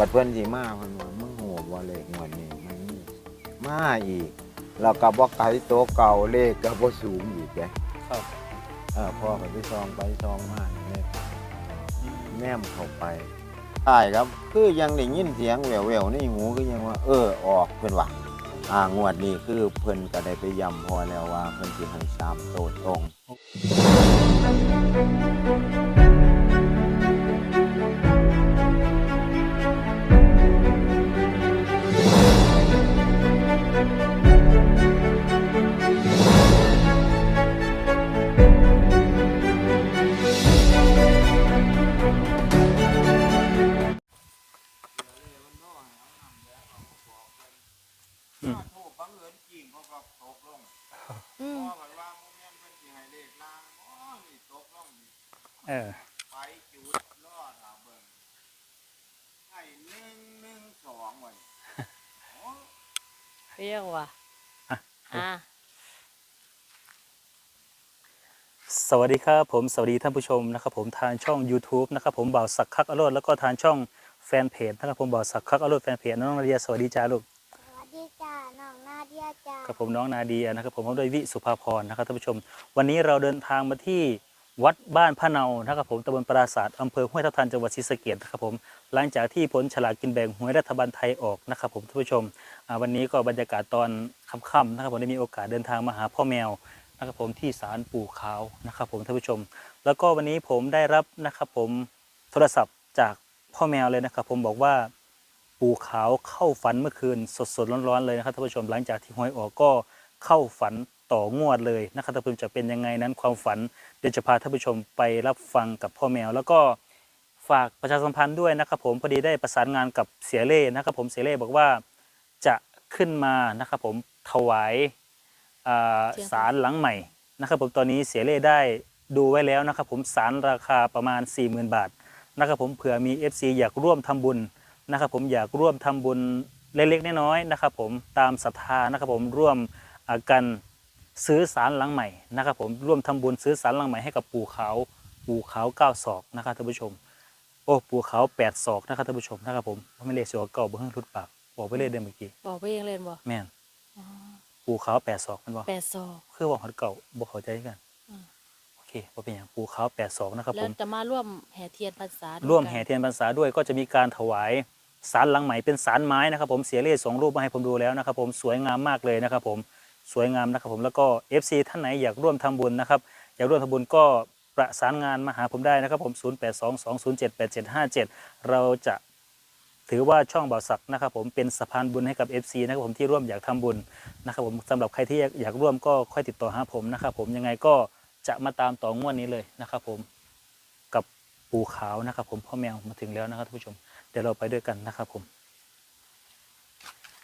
บัดเพิ่นสิมาเพิ่นว่ามึงโหบ่เลขงวดนี้มันมีมาอีกแล้วก็บ่ไกลโตวเก่าเลขก็บ่สูงอีกเด้ครับ เออพ่อก็ไปซองไปซองมาเนี่ยแนมเข้าไปใช่ครับ คือยังได้ยินเสียงแววๆในหูคือยังว่า เออออกเพิ่นว่าอ่างวดนี้คือเพิ่นก็ได้ไปย้ำพอแล้วว่าเพิ่นสิให้สามโตวตรงอืม ถูกบังเอิญจริงเขาก็ตกลงอืมพ่อมันว่าโมเมนต์เพิ่นสิให้เลขลางอ๋อนี่ตกลงนี่เออ ไปจุดรอดาเบิ่งให้หนึ่งหนึ่งสองวันโอ้เรียกว่าอะ อะสวัสดีครับผมสวัสดีท่านผู้ชมนะครับผมทางช่อง YouTube นะครับผมบ่าวสักคักอรรถแล้วก็ทางช่องแฟนเพจนะครับผมบ่าวสักคักอรรถแฟนเพจน้องนาเดียสวัสดีจ้าลูก กับผมน้องนาเดียนะครับ ผมพร้อมด้วยวิสุภาพรนะครับท่านผู้ชม วันนี้เราเดินทางมาที่วัดบ้านพะเนานะครับผมตำบลปราศาสตร์อำเภอห้วยทับทันจังหวัดศรีสะเกษนะครับผมหลังจากที่ผลฉลากกินแบ่งหวยรัฐบาลไทยออกนะครับผมท่านผู้ชมวันนี้ก็บรรยากาศตอนค่ำๆนะครับผมได้มีโอกาสเดินทางมาหาพ่อแมวนะครับผมที่ศาลปู่ขาวนะครับผมท่านผู้ชม แล้วก็วันนี้ผมได้รับนะครับผมโทรศัพท์จากพ่อแมวเลยนะครับผมบอกว่า ปู่ขาวเข้าฝันเมื่อคืนสดๆร้อนๆเลยนะครับท่านผู้ชมหลังจากที่หวยออกก็เข้าฝันต่องวดเลยนะครับท่านผู้ชมจะเป็นยังไงนั้นความฝันเดี๋ยวจะพาท่านผู้ชมไปรับฟังกับพ่อแมว แล้วก็ฝากประชาสัมพันธ์ด้วยนะครับผมพอดีได้ประสานงานกับเสียเล่นะครับผมเสียเล่บอกว่าจะขึ้นมานะครับผมถวายอ่าศาลหลังใหม่นะครับผมตอนนี้เสียเล่ได้ดูไว้แล้วนะครับผมศาลราคาประมาณ 40,000 บาทนะครับผมเผื่อมี FC อยากร่วมทำบุญ นะครับผมอยากร่วมทำบุญเล็กๆน้อยๆนะครับผมตามศรัทธานะครับผมร่วมอ่ากันซื้อสารหลังใหม่นะครับผมร่วมทำบุญซื้อสารหลังใหม่ให้กับปู่ขาวปู่ขาวเก้าศอกนะครับท่านผู้ชมโอ้ปู่ขาวแปดศอกนะครับท่านผู้ชมนะครับผมไม่เลขเสียวเก่าเบื้องรุดปากบอกไปเลยเดิมเมื่อกี้บอกไปเองเล่นบ่แม่นอ๋อปู่ขาวแปดศอกมันบอกแปดศอกคือบอกเขาเก่าบอกเข้าใจกันอืมโอเคบ่เป็นอย่างปู่ขาวแปดศอกนะครับแล้ผวมจะมาร่วมแห่เทียนพรรษาด้วยร่วมกันแห่เทียนพรรษาด้วยก็จะมีการถวาย สารหลังใหม่เป็นสารไม้นะครับ ผมเสียเล่ส่งรูปมาให้ผมดูแล้วนะครับ ผมสวยงามมากเลยนะครับ ผมสวยงามนะครับ ผมแล้วก็ FC ท่านไหนอยากร่วมทำบุญนะครับอยากร่วมทำบุญก็ประสานงานมาหาผมได้นะครับ ผม 0822078757 เราจะถือว่าช่องบ่าวศักดิ์นะครับ ผมเป็นสะพานบุญให้กับ FC นะครับผมที่ร่วมอยากทำบุญนะครับ ผมสำหรับใครที่อยากอยากร่วมก็ค่อยติดต่อหาผมนะครับ ผมยังไงก็จะมาตามต่องวดนี้เลยนะครับ ผมกับปูขาวนะครับ ผมพ่อแมวมาถึงแล้วนะครับท่านผู้ชม เดี๋ยวเราไปด้วยกันนะครับผม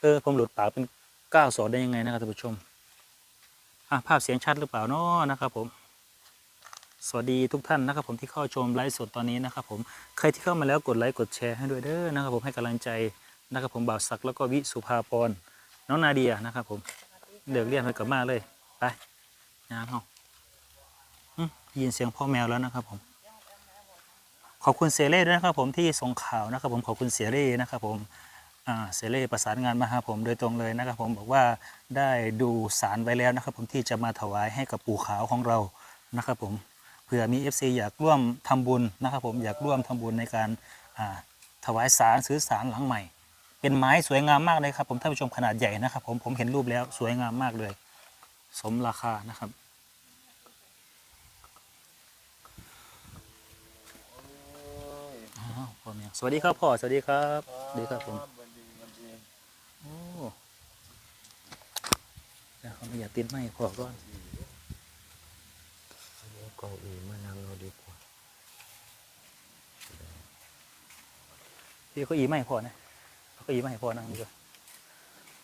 เออผมหลุดปากเป็นก้าวสอนได้ยังไงนะครับท่านผู้ชมอะภาพเสียงชัดหรือเปล่าเนาะนะครับผม สวัสดีทุกท่านนะครับผมที่เข้าชมไลฟ์สดตอนนี้นะครับผมใครที่เข้ามาแล้วกดไลค์กดแชร์ให้ด้วยเด้อนะครับผมให้กำลังใจนะครับผมบ่าวศักดิ์แล้วก็วิสุภาพรน้องนาเดียนะครับผมเดือกเรียนไปกลับมาเลยไปงานห้องยินเสียงพ่อแมวแล้วนะครับผม ขอบคุณเซเล่ด้วยนะครับผมที่ส่งข่าวนะครับผมขอบคุณเซเล่นะครับผมเซเล่ประสานงานมาหาผมโดยตรงเลยนะครับผมบอกว่าได้ดูสารไว้แล้วนะครับผมที่จะมาถวายให้กับปู่ขาวของเรานะครับผมเผื่อมี FC อยากร่วมทำบุญนะครับผมอยากร่วมทำบุญในการถวายสารซื้อสารหลังใหม่ เป็นไม้สวยงามมากเลยครับผมท่านผู้ชมขนาดใหญ่นะครับผมผมเห็นรูปแล้วสวยงามมากเลย สมราคานะครับ อ้าว พ่อแม่สวัสดีครับพ่อสวัสดีครับสวัสดีครับผมโอ้แล้วเขาไม่อยากติดไม่พ่อก่อนเก้าอี้มานั่งเราดีกว่าพี่เขาอีไม่พ่อนะเขาก็อีไม่ให้พ่อนั่งดีกว่า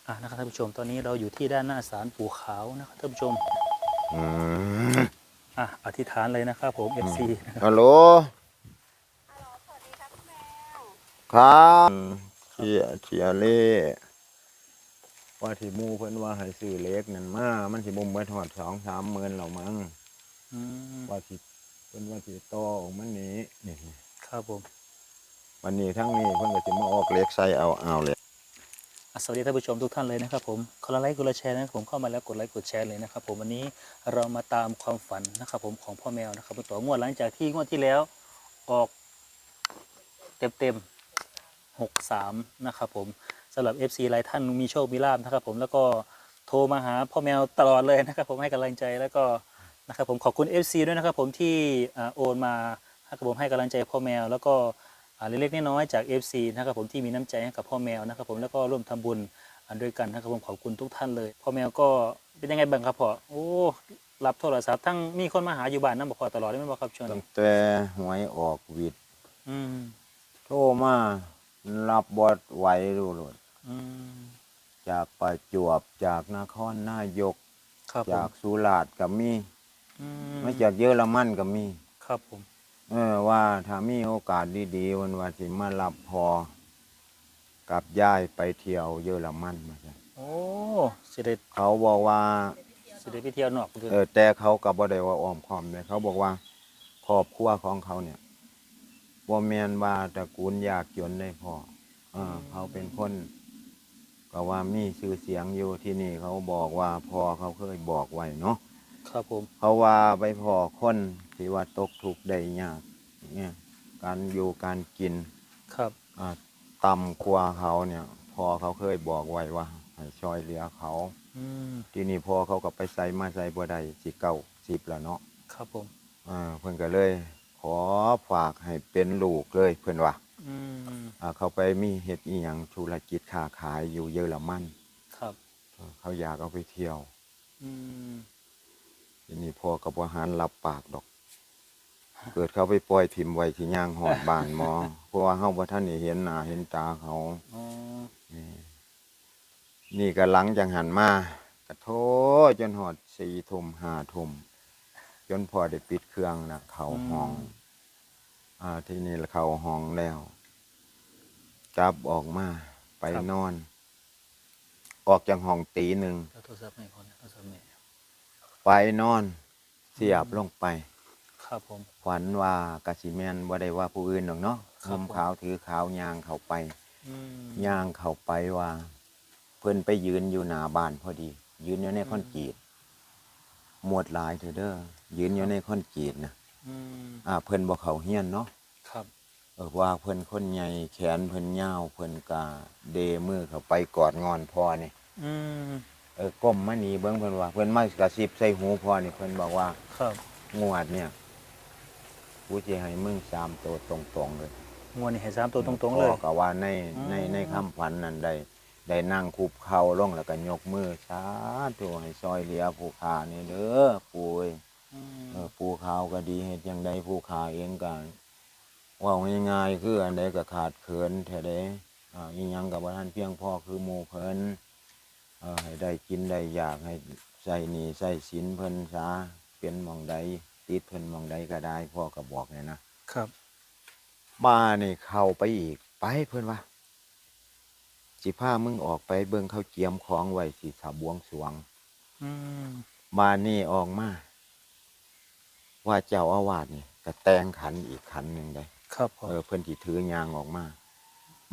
อะนะครับท่านผู้ชมตอนนี้เราอยู่ที่ด้านหน้าศาลปู่ขาวนะครับท่านผู้ชมอืมอะอธิษฐานเลยนะครับผม FC นะครับฮัลโหล ครับเจียเจียเล่ว่าที่มูเพิ่นว่าให้ซื้อเล็กนั่นมากมันสิบ่มเบิดอดสองสามหมื่นหล่ามั้งว่าสิเพิ่นว่าสิต่อของมันนี้นี่ครับผมวันนี้ทั้งนี้เพิ่นก็สิมาออกเล็กใส่เอาเอาเลยอ่สวัสดีท่านผู้ชมทุกท่านเลยนะครับผมกดไลค์กดแชร์นะผมเข้ามาแล้วกดไลค์กดแชร์เลยนะครับผมวันนี้เรามาตามความฝันนะครับผมของพ่อแมวนะครับตัวงวดหลังจากที่งวดที่แล้วออกเต็มๆ 63นะครับผมสำหรับ FC หลายท่านมีโชคมีลาบนะครับผมแล้วก็โทรมาหาพ่อแมวตลอดเลยนะครับผมให้กำลังใจแล้วก็นะครับผมขอบคุณ FC ด้วยนะครับผมที่โอนมาให้กับผมให้กำลังใจพ่อแมว แล้วก็เล็กๆน้อยๆจาก FC นะครับผมที่มีน้ำใจให้กับพ่อแมวนะครับผมแล้วก็ร่วมทำบุญด้วยกันนะครับผมขอบคุณทุกท่านเลยพ่อแมวก็เป็นยังไงบ้างครับพ่อโอ้รับโทรศัพท์ทั้งมีคนมาหาอยู่บ้านนั่งบอกพ่อตลอดได้ไหมครับชวนตั้งแต่หวยออกวิดโทรมา รับบอดไหวรู้โลดอืมจากประจวบจากนครนายก ครับผจามกสุราษฎร์ก็มีอืมาจากเยอรมันก็มี ครับผม เออว่าถ้ามีโอกาสดีๆวันว่าสิมารับพอกับย่ายไปเที่ยวเยอรมันมาจ้ะโอ้สิเด็ดเขาบอกว่า สิเด็ดไปเที่ยวนอกเลยเออแต่เขาก็บ่ได้ว่าอ้อมค้อมเลยเขาบอกว่าครอบครัวของเขาเนี่ย บ่แม่นว่าตระกูลยากจนได้พอเออเขาเป็นคนก็ว่ามีชื่อเสียงอยู่ที่นี่เขาบอกว่าพอเขาเคยบอกไว้เนาะครับผมเขาว่าไปพอคนที่ว่าตกทุกข์ได้ยากเนี่ย การอยู่การกินครับอ่าต่ำกว่าเขาเนี่ยพอเขาเคยบอกไว้ว่าให้ช่วยเหลือเขาอืมที่นี่พอเขาก็ไปใส่มาใส่บ่ได้สิเก้าสิบแล้วเนาะครับผม อ่าเพิ่นก็เลย ขอฝากให้เป็นลูกเลยเพิ่นว่าอืมอ่าเขาไปมีเฮ็ดอีหยังธุรกิจค้าขายอยู่เยอรมันครับเออเขาอยากเอาไปเที่ยวอืมทีนี้พ่อกับว่าหารรับปากดอก เกิดเขาไปปล่อยถิ่มไว้ที่ย่างหอดบ้านหมอ เพราะว่าเฮาบ่ทันได้เห็นหน้าเห็นตาเขาอ๋อนี่นี่ก็หลังจังหันมาก็โทจนหอดสี่ทุ่มห้าทุ่มจ นพอได้ปิดเครื่องนะเข้าห้อง อ่า ที่นี่เข้าห้องแล้วกลับออกมาไปนอน ออกจากห้องตีหนึ่งแล้วโทรศัพท์ไหนพ่อเนี่ยโทรศัพท์ไหนไปนอน เสียบลงไป ครับผมขวัญว่ากะสิแมนบ่ได้ว่าผู้อื่นดอกเนาะครังบมขาวถือขาวยางเข้าไปอืม ย่างเข้าไปว่า เพิ่นไปยืนอยู่หน้าบ้านพอดี ยืนอยู่ในคอนกรีตหมวดหลายเถอะเด้อ ยืนอยู่ในคอนกรีตนะอืมอ่าเพิ่นบ่เข้าเฮียนเนาะครับเออว่าเพิ่นคนใหญ่แขนเพิ่นยาวเพิ่นกะเดมือเข้าไปกอดงอนพ่อนี่อืมเออก้มมานี่เบิ่งเพิ่นว่าเพิ่นมากระซิบใส่หูพ่อนี่เพิ่นบอกว่า ครับงวดเนี่ยกูสิให้มึงสามตัวตรงๆเลยงวดนี่ให้สามตัวตรงๆเลย พ่อก็ว่าในอืม ในในคำฝันนั้นได้ได้นั่งคุบเข่าลงแล้วก็ยกมือสาธุให้ซอยเหลียผู้ขานี่เด้อปู่เอ้ยอืม เออผู้ขาวก็ดีเฮ็ดจังใดผู้ขาเองก็เว่าง่ายๆคืออันใดก็ขาดเขินแท้เด้อ่าอีหยังก็บ่ทันเพียงพอคือหมู่เพิ่นเออให้ได้กินได้อยากให้ใส่หนี้ใส่สินเพิ่นซะเป็นหม่องใดติดเพิ่นหม่องใดก็ได้พ่อก็บอกเนี่ยนะครับบ้านี่เข้าไปอีก ไปเพื่อนว่าสิพามึงออกไปเบิ่งเขาเจียมของไว้สิสาบวงสรวง อืมบ้านนี่ออกมา ว่าเจ้าอาวาสนี่ก็แต่งขันอีกขันหนึ่งได้ครับผมเออเพิ่นที่ถือยางออกมา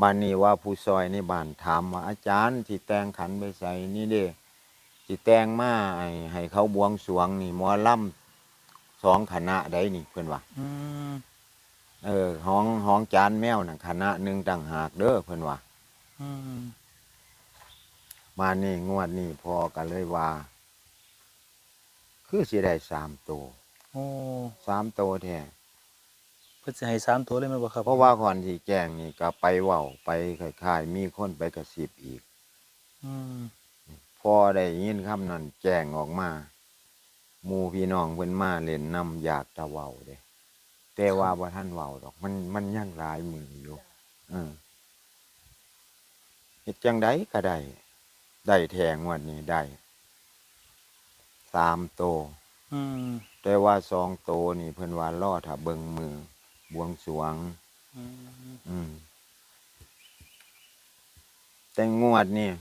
บ้านนี้ว่าผู้ซอยในบ้านถามว่าอาจารย์ที่แต่งขันไปใส่นี่เด้ที่แต่งมาให้ให้เขาบวงสรวงนี่หมอลำสองคณะได้นี่เพิ่นว่าอืมเออห้องห้องจานแมวน่ะคณะหนึ่งต่างหากเด้อเพิ่นว่าอืมมานี่งวดนี่พอกันเลยว่า คือสิได้สามตัว โอ้สามตัวแท้เพื่อจะให้สามตัวเลยไหมบ่ครับเพราะว่าก่อนที่แจ้งนี่ก็ไปเว้าไปคล้ายๆมีคนไปกระซิบอีก อืมพอได้ยินคำนั้นแจ้งออกมาหมู่พี่น้องเพิ่นมาเล่นนำอยากจะเว้าเด้แต่ว่าบ่ท่านเว้าดอก มันมันยังหลายมืออยู่เออเฮ็ดจังไดก็ได้ได้แทงวดนี้ได้สามโตว อืมแต่ว่าสองโตวนี่เพิ่นว่าล่อถ้าเบิงมือบวงสรวง อืมอืมแต่งวดนี่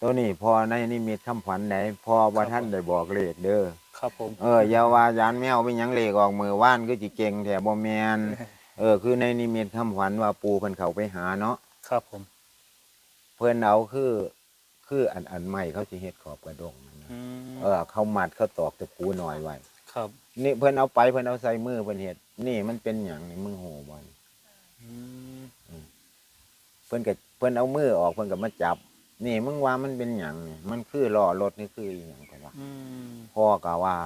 ตัวนี้พอในนิมิตคำฝันไหนพอว่าท่านได้บอกเลขเด้อ ครับผม เอออย่าว่ายานแมวเป็นหยังเลขออกมือว่านก็จิเก่งแถบ่แมนเออ คือในนิมิตคำฝันว่าปูเพิ่นเขาไปหาเนาะ ครับผม เพิ่นเอาคือ คืออันอันใหม่เขาสิเฮ็ดขอบกระดงนั่นนะอืม เออเขามัดเขาตอกตะปูหน่อยไว้ครับ นี่เพิ่นเอาไปเพิ่นเอาใส่มือเพิ่นเฮ็ดนี่มันเป็นหยังนี่มึงโหบ่นี่อืมเพิ่นก็เพิ่นเอามือออกเพิ่นก็มาจับ นี่มึงว่ามันเป็นหยังนี่มันคือล้อรถนี่คืออีหยังก็ว่าอืมพ่อก็ว่า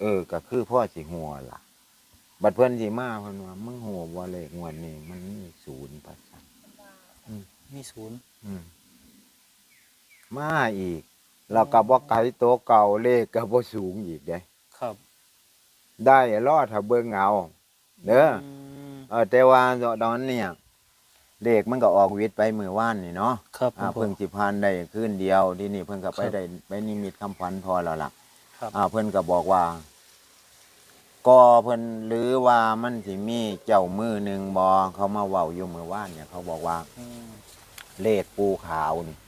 เออก็คือพ่อสิหัวล่ะ บัดเพิ่นสิมาเพิ่นว่ามึงหัวบ่เลขงวดนี้มันมีศูนย์ประสันมีศูนย์อืมมาอีก แล้วก็บ่ไกลโตวเก่าเลขก็บ่สูงอีกเด้ครับ ได้รอดถ้าเบิ่งเอาเด้อมเออแต่ว่าตอนเนี่ยเลขมันก็ออกวิทย์ไปมื้อวานนี่เนาะครับผอ่ามเพิ่งสิผ่านได้คืนเดียวที่นี่เพิ่นก็ไปครับได้ไปนิมิตคำฝันพอแล้วล่ะครับอ่าเพิ่นก็บอกว่าก็เพิ่นหรือว่ามันสิมีเจ้ามือหนึ่งบอเขามาเว้าอยู่เมื่อวานเนี่ย เขาบอกว่าอืมเลขปูขาวนี่ครับ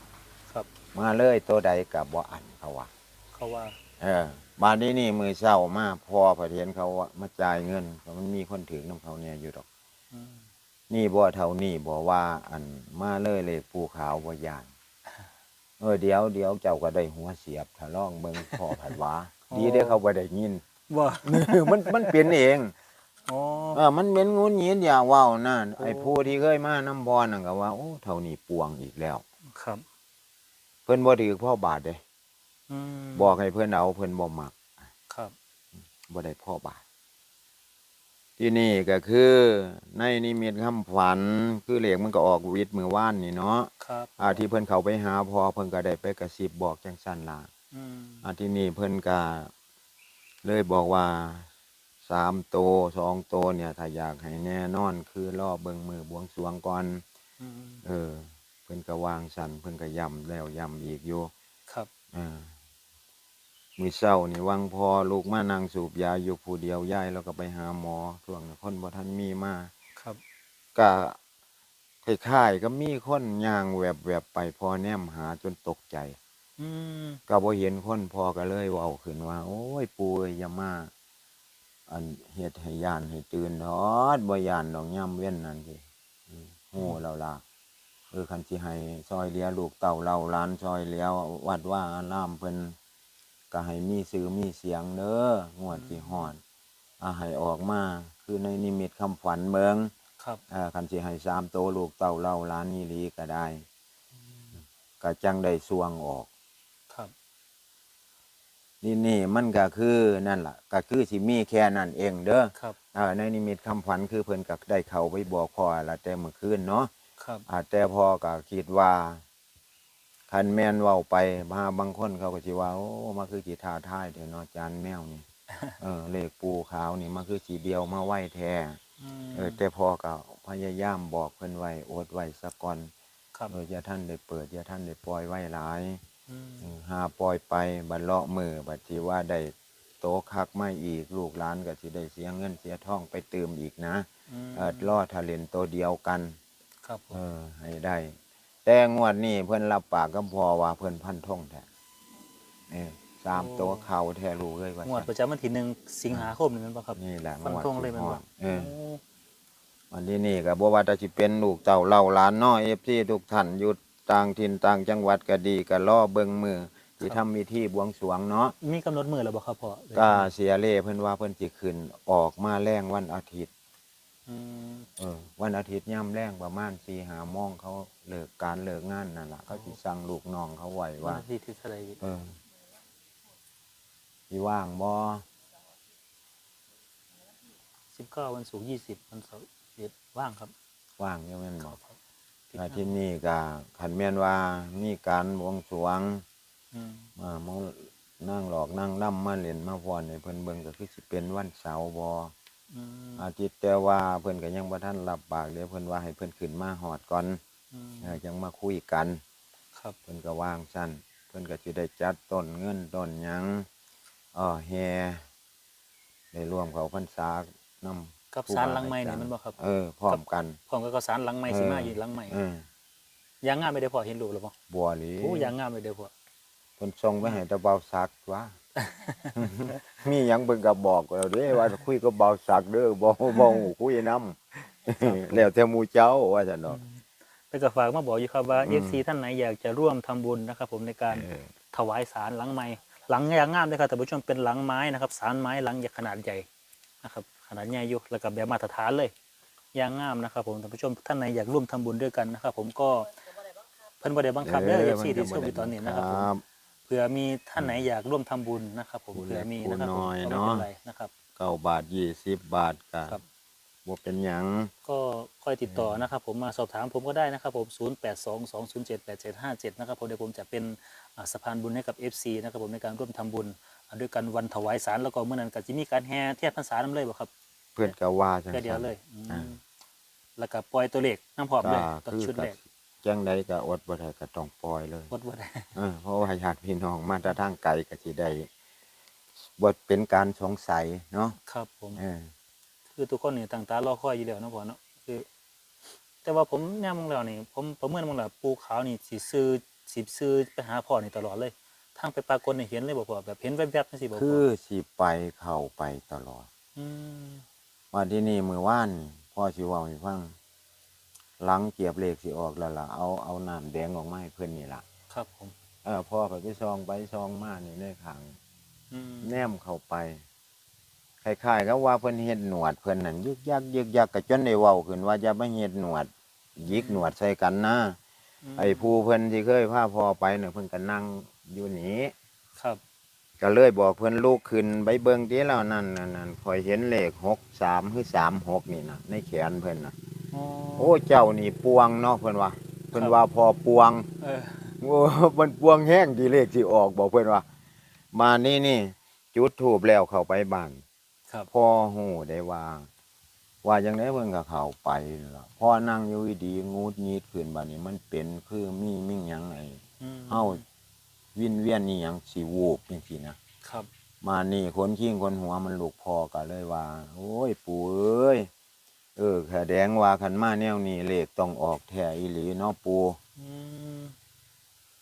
มาเลยตัวใดกับบ่อันเขาว่า เขาว่า เออมานี้นี่มือเช้ามาพอพอเห็นเขาว่ามาจ่ายเงินก็มันมีคนถือน้ำเขาเนี่ยอยู่ดอก อืมนี่บ่เท่านี้บ่ว่าอันมาเลยเลขปูขาวบ่ยาน เออเดี๋ยวเดี๋ยวเจ้าก็ได้หัวเสียบถ้าลองเบิ่งพ่อผัดว่าดีเด้อเขาบ่ได้ยิน ว่ามันมันเปลี่ยนเอง อ๋อเออ มันเป็นงูหยีนอย่าเว้านั่นโอ้ไอ้ผู้ที่เคยมาน้ำบอลนั่นก็ว่า โอ้ เท่านี้ปวงอีกแล้ว ครับ เพิ่นบ่ถือพ่อบาทเด้อืมบอกให้เพิ่นเอาเพิ่นบ่มักครับ บ่ได้พ่อบาท ที่นี่ก็คือ ในนิมิตคำฝัน คือเลขมันก็ออกวิทย์มือว่านนี่เนาะครับอ่าที่เพิ่นเข้าไปหาพอเพิ่นก็ได้ไปกระซิบบอกจังซั่นล่ะอืมอ่าที่นี่เพิ่นก็เลยบอกว่าสามโตสองโตเนี่ย ถ้าอยากให้แน่นอน คือรอเบิ่งมือบวงสรวงก่อน อืมเออเพิ่นก็วางสันเพิ่นก็ย้ำแล้วย้ำอีกอยู่ครับอ่ามื้อเช้านี่วังพอลูกมานั่งสูบยาอยู่ผู้เดียวยายแล้วก็ไปหาหมอช่วงนั้นคนบ่ทันมีมาครับก็คล้ายๆก็มีคนย่างแวบๆไปพอแนมหาจนตกใจอืมก็บ่เห็นคนพอก็เลยเว้าขึ้นว่า โอ้ยปู่เอ้ยอย่ามาอันเฮ็ดให้ย่านให้ตื่นทอดบ่ย่านดอกย่ํเว้นนั่นสิอืมโหแล้วล่ะ เออคันสิให้ซอยเหลียลูกเต่าเล่าหลานซอยเหลียวัดว่าอารามเพิ่นก็ให้มีชื่อมีเสียงเด้องวดสิฮอดอ่าให้ออกมาคือในนิมิตคำฝันเมืองครับอ่าคันสิให้สามโตลูกเต่าเล่าหลานนี่ลีก็ได้ก็จังได้สวงออกครับ นี่นี่มันก็คือนั่นล่ะก็คือสิมีแค่นั้นเองเด้อครับอ่าในนิมิตคำฝันคือเพิ่นก็ได้เข้าไปบอกพ่อละแต่เมื่อคืนเนาะ ครับอ่าแต่พ่อก็คิดว่าคันแม่นเว้าไปมาบางคนเขาก็สิว่าโอ้มาคือสิท้าทายเด้อเนาะจานแมวนี่เออเลขปูขาวนี่มาคือสีเดียวมาไหวแท้อืมเออแต่พ่อก็พยายามบอกเพิ่นไว้อดไว้ซะก่อนครับเอออย่าท่านได้เปิดอย่าท่านได้ปล่อยไว้หลายอืมอืมหาปล่อยไปบัดเลาะมือบัดที่ว่าได้โตคักไม่อีกลูกหลานก็สิได้เสียเงินเสียทองไปเติมอีกนะมเออล่อทะเลนตัวเดียวกัน ครับผเอมอให้ได้ แต่งวดนี้เพิ่นรับปากกับพ่อว่าเพิ่นพันท่งแท้เออสามตัวเข่าแท้ลูกเลยว่า งวดประจำวันที่หนึ่งสิงหาคมนี่แมันป่ะครับ นี่แหละฟันงวดธงเลยแมันสิฮบ่อดเออโอ้วันนี้นี่ก็บ่ว่าจะสิเป็นลูกเต่าเล่าหลานน้อย FC ทุกท่านอยู่ต่างถิ่นต่างจังหวัดก็ดีก็รอเบิ่งมือที่ทำพิธีบวงสรวงเนาะมีกำหนดมือแล้วบ่ครับพ่อก็เสียเล่เพิ่นว่าเพิ่นสิขึ้นออกมาแรงวันอาทิตย์อืม เออ วันอาทิตย์ย่ำแรงประมาณ4 5โมงเขาเลิกการเลิกงานนั่นล่ะเขาสิสั่งลูกน้องเขาไว้วันว่าอาทิตย์ที่เท่าไหร่เออสิว่างบ่สิบเก้าวันศุกร์ยี่สิบวันเสาร์เอ็ดว่างครับว่างอยู่แม่นบ่ครับอาทิตย์นี้ก็คันแม่นว่ามีการบวงสรวงอืมอ่ามานั่งหลอกนั่งล่ำมาเล่นมาฟ้อนให้เพิ่นเบิ่งก็คือสิเป็นวันเสาร์บ่ อืมอาทิตย์แต่ว่าเพิ่นก็ยังบ่ทันรับปากเดี๋ยวเพิ่นว่าให้เพิ่นขึ้นมาฮอดก่อนอืมเออจังมาคุยกัน ครับเพิ่นก็วางสั้นเพิ่นก็สิได้จัดต้นเงินต้นหยังอ้อแฮได้ร่วมเขาพรรษานำกับสารหลังไม้นี่มันบ่ครับเออพร้อมกันพร้อมกับก็สารหลังไม้สิมาอยู่หลังไม้เออยางงามไม่ได้พอเห็นรูปแล้วบ่บัวหลีโอ้ยางงามไม่ได้พอเพิ่นส่งไปให้ตะเบาซักว่า มีหยังเพิ่นก็บอกเราเด้ว่าคุยกับเบาสักเด้อบ่บ่หูคุยนํแล้วแต่หมู่เจ้าว่าซั่นเนาะ แล้วก็ฝากมาบอกอยู่ครับว่าอืม FC ท่านไหนอยากจะร่วมทำบุญนะครับ ผมในการเออถวายสารหลังไม้หลังยางงามเลยครับแต่านผู้ชมเป็นหลังไม้นะครับสารไม้หลังใหญ่ขนาดใหญ่นะครับขนาดใหญ่อยู่แล้วก็แบบมาตรฐานเลยยางงามนะครับผมท่านผู้ชมท่านไหนอยากร่วมทำบุญด้วยกันนะครับผมก็เพิ่นบ่ได้บังคับเด้อ FC ที่ชมอยู่ตอนนี้นะครับผมครับเผื่อมีท่านไหนอยากร่วมทำบุญนะครับ ผมบุญเผื่อมีเล็กนะครับบุญน้อยผมเนาะก็ไม่เป็นไรนะครับเก้าบาทยี่สิบบาทก็ครับบ่เป็นหยังก็ค่อยติดต่อนะครับ ผมมาสอบถามผมก็ได้นะครับ ผม0 8 2 2 0 7 8 7 5 7นะครับผมเดี๋ยวผมจะเป็นอ่าสะพานบุญให้กับ FC นะครับผมในการร่วมทำบุญอ่าด้วยกันวันถวายสารแล้วก็เมื่อนั้นก็จะมีการแห่เทียบพรรษาน้ำเลยบ่ครับ เพื่อนก็ว่าจังแค่เดียวซั่นเลยอืมอ่าแล้วก็ปล่อยตัวเลขน้ำพร้อมเลยก็กับคือชุดก็แรก จังใดก็อดบ่ได้ก็ต้องปล่อยเลยวัดวัดเออเพราะว่าญาติพี่น้องมาแต่ทางไกลก็สิได้บ่เป็นการสงสัยเนาะครับผมเออคือทุกคนนี่ต่างตารอคอยอยู่แล้วเนาะพ่อเนาะคือ แต่ว่าผมแนมมองแล้วนี่ ผมประเมินมองแล้วปูขาวนี่สิซื้อสิซื้อไปหาพ่อนี่ตลอดเลยทางไปปรากฏนี่เห็นเลยบอกว่าแบบเห็นแวบๆจังซี่บอกคืว่าอสิไปเข้าไปตลอดอืมว่าที่นี่มือว่านนี่พ่อสิเว้าให้ฟัง หลังเกียบเลขสิออกแล้วล่ะเอาเอาน้ำแดงออกมาให้เพิ่นนี่ล่ะครับผม เออพ่อไปไปซองไปซองมานี่ในขังอืมแนมเข้าไปคล้ายๆกับว่าเพิ่นเฮ็ดหนวดเพิ่นนั่นยึกยักยึกยักก็จนได้เว้าขึ้นว่าอย่าไปเฮ็ดหนวดยิกหนวดใส่กันนะ มไอ้ผู้เพิ่นที่เคยพาพ่อไปเนี่ยเพิ่นก็นั่งอยู่นี่ครับ ก็เลยบอกเพิ่นลูกขึ้นไปเบิ่งทีแล้วนั่นนั่นนั่นข่อยเห็นเลขหกสามคือสามหกนี่นะในแขนเพิ่นน่ะอ๋อ โอ้เจ้านี่ปวงเนาะเพิ่นว่าเพิ่นครับว่าพอปวงเออโอ้มันปวงแห้งที่เลขที่ออกบอกเพื่อนว่ามานี่นี่จุดถูบแล้วเข้าไปบ้านครับพ่อหูได้ว่าว่าจังไดเพิ่นก็เข้าไปล่ะพ่อนั่งอยู่ดีๆงูดงีดขึ้นบัดนี้มันเป็นคือมีมิ่งหยังไอ้อืมเฮาวินเวียนนี่หยังสิวูบจังซี่นะครับ มานี่คนขิงคนหัวมันลูกพอก็เลยว่า โอ้ยปู่เอ้ยเออแสดงว่าคันมาแนวนี้เลขต้องออกแท้อีหลีเนาะปู่อืม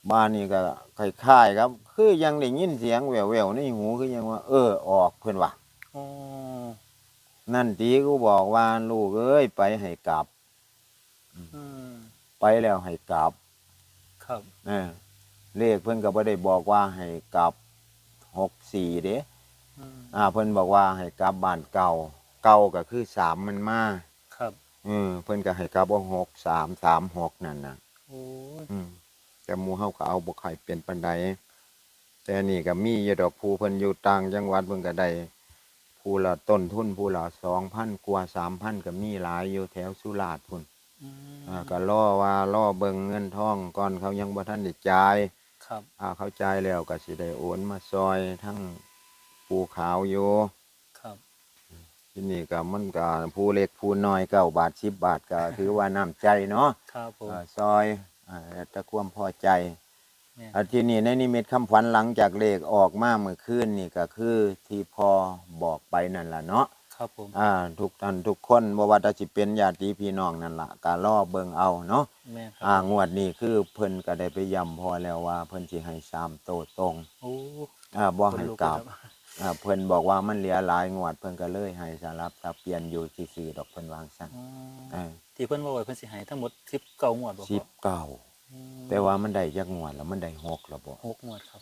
บ้านนี่ก็คล้ายๆครับ คือยังได้ยินเสียงแว่วๆในหูคือยังว่า เออ ออกเพิ่นว่าอ๋อนั่นตีกูบอกว่าลูกเอ้ยไปให้กลับอืมไปแล้วให้กลับ ครับเออเลขเพิ่นก็บ่ได้บอกว่าให้กลับหกสี่เด้อืมอ่า เพิ่นบอกว่าให้กลับบ้านเก่า เก่าก็คือสามมันมาครับ เออเพิ่นก็ให้กลับว่าหกสามสามหกนั่นน่ะโอ้ยอืมแต่หมู่เฮาก็เอาบ่ค่อยเป็นปานใดแต่นี่ก็มีอยู่ดอกผู้เพิ่นอยู่ต่างจังหวัดเพิ่นก็ได้ผู้ละต้นทุนผู้ละ2,000กว่า3,000ก็มีหลายอยู่แถวสุราษฎร์พุ่นอืมอ่าก็รอว่ารอเบิ่งเงินทองก่อนเขายังบ่ทันได้จ่าย ครับ อ่าเขาจ่ายแล้วก็สิได้โอนมาซอยทั้งผู้ขาวอยู่ครับ ที่นี่ก็มันก็ผู้เล็กผู้น้อย9บาท10บาทก็ถือว่าน้ำใจเนาะครับผม อ่าซอยอ่าแล้วแตะความพอใจเนี่ยอาทีนี้ในนิมิตคำขวัญหลังจากเลขออกมาเมื่อคืนนี่ก็คือที่พอบอกไปนั่นล่ะเนาะ ครับผม อ่าทุกท่านทุกคนบ่ว่าจะสิเป็นญาติพี่น้องนั่นล่ะก็รอเบิ่งเอาเนาะแม่นคอ่ารับงวดนี้คือเพิ่นก็ได้ไปย้ำพอแล้วว่าเพิ่นสิให้สามโตตรงโอ้อ่าบ่คนให้ลุกกลับครับอ่า เพิ่นบอกว่ามันเหลือหลายงวดเพิ่นก็เลยให้สลับสับเปลี่ยนอยู่ซื่อๆดอกเพิ่นวางซั่นอ๋ออ่าที่เพิ่นบอกว่าเพิ่นสิให้ทั้งหมด19งวดบ่พ่อ19อืมแต่ว่ามันได้จักงวดแล้วมันได้หกแล้วบ่หกงวดครับ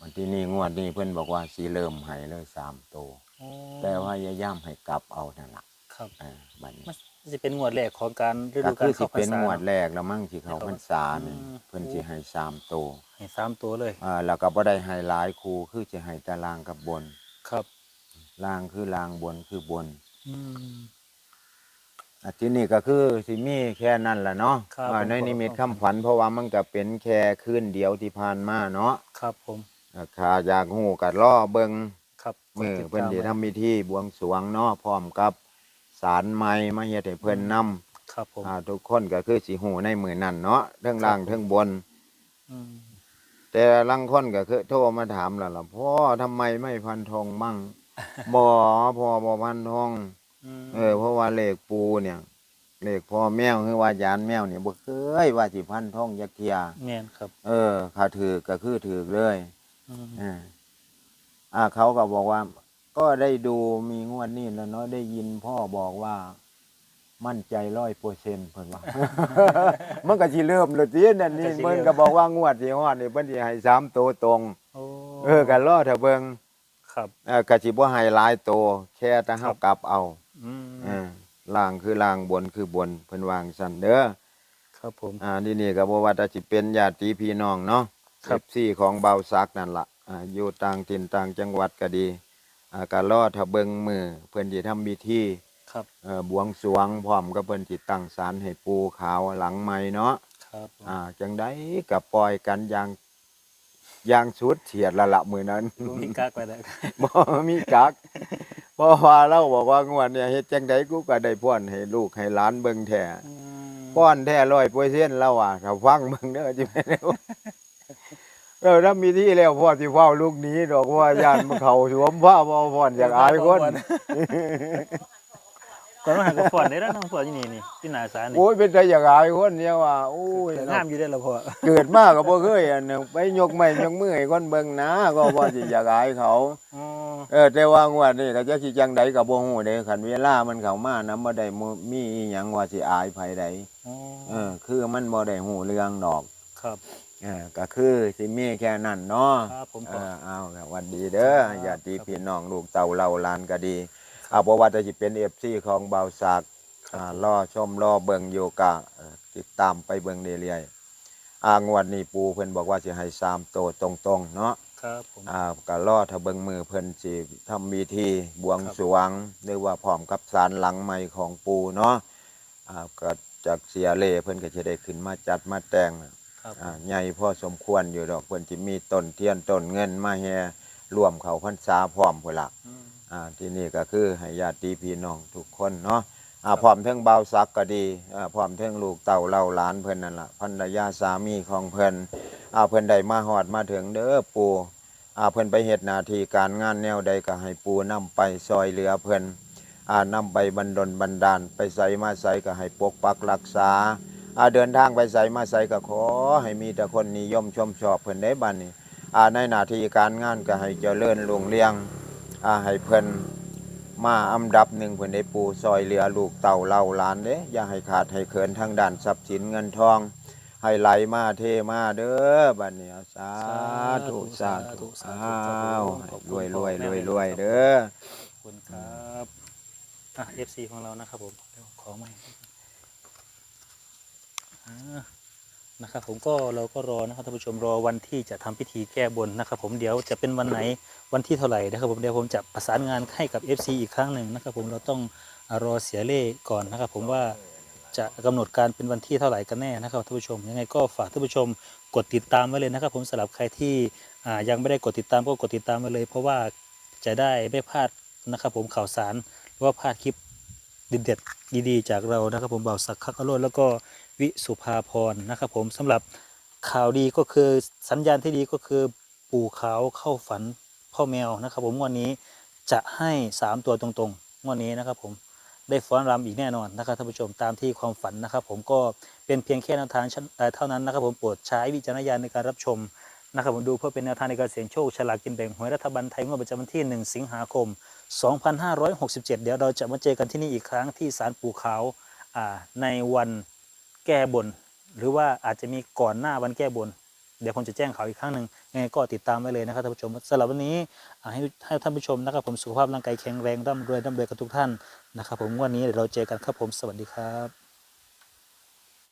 วันที่นี่งวดนี้เพิ่นบอกว่าสิเริ่มให้เลยสามโตอ๋อแต่ว่าอย่าย่ำให้กลับเอานั่นล่ะครับเออบัดนี้มันสิเป็นงวดแรกของการฤก็ดูกาคืลอสิเข้าพรรเป็นษางวดแรกแล้วมั้งที่เขาพรรษานี่อืมเพิ่นสิให้สามโต ให้สามตัวเลยอ่าแล้วก็บ่ได้ให้หลายคู่คือจะให้แตารางกับบนครับล่างคือล่างบนคือบนอืมอะที่นี่ก็คือสิมีแค่นั้นล่ะเนาะครับอ่าผมในนิมิตขอบคุณคำขวัญเพราะว่ามันก็เป็นแค่คืนเดียวที่ผ่านมาเนาะครับผมอ่าข้าอยากฮู้ก็รอเบิ่งครับมือติดเพิ่นตามสิไว้ทำพิธีบวงสรวงเนาะพร้อมกับสารไม้มาเฮ็ดให้เพิ่นนำครับผมอ่าทุกคนก็คือสิฮู้ในมือนั่นเนาะเทั้งล่างครับผมเทั้งบน อืม แต่ลังคนก็คือโทรมาถามแล้วล่ะพ่อทำไมไม่พันธงมั่ง บ่พ่อบ่พันธงมเออเพราะว่าเลขปูเนี่ย เลขพ่อแมวคือว่ายานแมวเนี่ยบ่เคยว่าสิพันธงจักเที่ยแม่นครับ เออถ้าถือก็คือถือเลยอืมเอออ่าเขาก็บอกว่า ก็ได้ดูมีงวดนี้แล้วเนาะได้ยินพ่อบอกว่า มั่นใจร้อยเปอร์เซ็นต์เพิ่นว่า มันก็สิเริ่มเลยทีนั่นนี่ก็สิเริ่มเพิ่นก็บอกว่างวดที่ฮอดนี่เพิ่นสิให้สามตัวตรง โอ้เออก็รอถ้าเบิ่งครับเออก็สิบ่ให้หลายตัวแค่ถ้าเฮาครับกลับเอาอืมเออล่างคือล่างบนคือบนเพิ่นวางซั่นเด้อครับผม อ่านี่นี่ก็บ่ว่าจะสิเป็นญาติพี่น้องเนาะครับ ซี่ของเบาซักนั่นล่ะอ่าอยู่ต่างถิ่นต่างจังหวัดก็ดีอ่าก็รอถ้าเบิ่งมือเพิ่นสิทำพิธี ครับเอ่อบวงสรวงพร้อมกับเพิ่นสิตั้งศาลให้ปูขาวหลังใหม่เนาะครับผมอ่าจังไดก็ปล่อยกันอย่างอย่างสุดเฉียดละละมื้อนั้นลุงมีกักไปแล้วบ่มีกักเพราะว่าเราบอกว่างวดเนี่ยเฮ็ดจังไดกูก็ได้ป้อนให้ลูกให้หลานเบิ่งแท้อืมป้อนแท้ร้อยเปอร์เซ็นต์แล้วอะถ้าฟังเบิ่งเด้อจิแม่นว่าเราถ้ามีที่แล้วพ่อสิเฝ้าลูกหนี้ดอกว่าย่านมันเข้าสวมผ้าบ่พ่อนอยากอายคน ก่อนมาหากับฝอนได้แล้วน้องฝอนอยู่นี่นี่ที่หนาสารนี่โอ้ยเป็นแต่อยากอายคนเนี่ยว่าโอ้ยแต่งามอยู่ได้อละพ่อเกิดมาก็บ่เคยอันหนึงไปยกไม้ยกมือให้คนเบิ่งนะก็บ่สิอยากอายเขาอ๋อเออแต่ว่างวดนี้ก็จักสิจังใดก็บ่ฮู้เด้คันเวลามันเข้ามานํบ่ได้มมีอีหยังว่าสิอายไผใดอ๋อเออคือมันบ่ได้ฮู้เรื่องดอกครับเออก็คือสิมีแค่นั้นเนาะครับผมเอพ่ออเอาก็หวัดดีเด้อครับญาติพี่น้องลูกเต่าเหล่าหลานก็ดีเอาบ่ว่าจะสิเป็น FC ของเบาสักอ่ารอชมรอเบิ่งอยู่กะเอ่อติดตามไปเบิ่งเรื่อยๆอ่างวดนี้ปูเพิ่นบอกว่าสิให้3โตวตรงๆ เนาะครับผมอ่าก็รอถ้าเบิ่งมือเพิ่นสิทำพิธีบวงสรวงหรือว่าพร้อมกับศาลหลังใหม่ของปูเนาะอ่าก็จากเสียเล่เพิ่นก็จะได้ขึ้นมาจัดมาแต่งครับอ่าใหญ่พอสมควรอยู่ดอกเพิ่นสิมีต้นเทียนต้นเงินมาแห่ร่วมเข้าพรรษาพร้อมพุ่นล่ะ อืมอ่าที่นี่ก็คือให้ญาติพี่น้องทุกคนเนาะอ่าพร้อมทั้งเบาวซักก็ดีอ่าพร้อมทั้งลูกเต่าเล่าหลานเพิ่นนั่นล่ะภรรยาสามีของเพิ่นอ่าเพิ่นได้มาฮอดมาถึงเด้อปู่อ่าเพิ่นไปเฮ็ดหน้าที่การงานแนวใดก็ให้ปู่นำไปซอยเหลือเพิ่นอ่านำไปบรรดลบันดาล ไปใส่มาใส่ก็ให้ปกปักรักษาอ่าเดินทางไปใส่มาใส่ก็ขอ ให้มีแต่คนนิยมชมชอบเพิ่นได้บัดนี้อ่าในหน้าที่การงานก็ให้เจริญรุ่งเรือง อาให้เพิ่นมาอันดับหนึ่งเพิ่นได้ปูซอยเหลือลูกเต่าเล่าหลานเด้อย่าให้ขาดให้เขินทางด้านทรัพย์สินเงินทอง ให้ไหลมาเทมาเด้อบัดนี้เอาสาธุสาธุอ้าวให้รวยรวยรวยรวยเด้อขอบคุณครับอะ FC ของเรานะครับผมขอใหม่ นะครับผมก็เราก็รอนะครับท่านผู้ชมรอวันที่จะทำพิธีแก้บนนะครับ ผมเดี๋ยวจะเป็นวันไหนวันที่เท่าไหร่นะครับ ผมเดี๋ยวผมจะประสานงานให้กับ FC อีกครั้งหนึ่งนะครับ ผมเราต้องรอเสียเล่ก่อนนะครับ ผมว่าจะกำหนดการเป็นวันที่เท่าไหร่กันแน่นะครับท่านผู้ชมยังไงก็ฝากท่านผู้ชมกดติดตามไว้เลยนะครับ ผมสำหรับใครที่ยังไม่ได้กดติดตามก็กดติดตามไว้เลย เพราะว่าจะได้ไม่พลาดนะครับผมข่าวสารหรือว่าพลาดคลิปเด็ดๆดีๆ จากเรานะครับผมเบาสักคักอโรดแล้วก็ วิสุภาพรนะครับผมสำหรับข่าวดีก็คือสัญญาณที่ดีก็คือปู่ขาวเข้าฝันพ่อแมวนะครับ ผมวันนี้จะให้สามตัวตรงๆงวันนี้นะครับผมได้ฟ้อนรำอีกแน่นอนนะครับท่านผู้ชมตามที่ความฝันนะครับ ผมก็เป็นเพียงแค่แนวทางเท่านั้นนะครับ ผมโปรดใช้วิจารณญาณในการรับชมนะครับผมดูเพื่อเป็นแนวทางในการเสี่ยงโชคฉลากกินแบ่งหวยรัฐบาลไทยงวดประจำวันที่ 1 สิงหาคม 2567 เดี๋ยวเราจะมาเจอกันที่นี่อีกครั้งที่ศาลปู่ขาวอ่าในวัน แก้บน หรือว่าอาจจะมีก่อนหน้าวันแก้บน เดี๋ยวผมจะแจ้งข่าวอีกครั้งหนึ่งยังไงก็ติดตามไว้เลยนะครับท่านผู้ชมสำหรับวันนี้ให้ให้ท่านผู้ชมนะครับผมสุขภาพร่างกายแข็งแรงร่ำรวยร่ำรวยกันทุกท่านนะครับผมวันนี้เดี๋ยวเราเจอกันครับผมสวัสดีครับ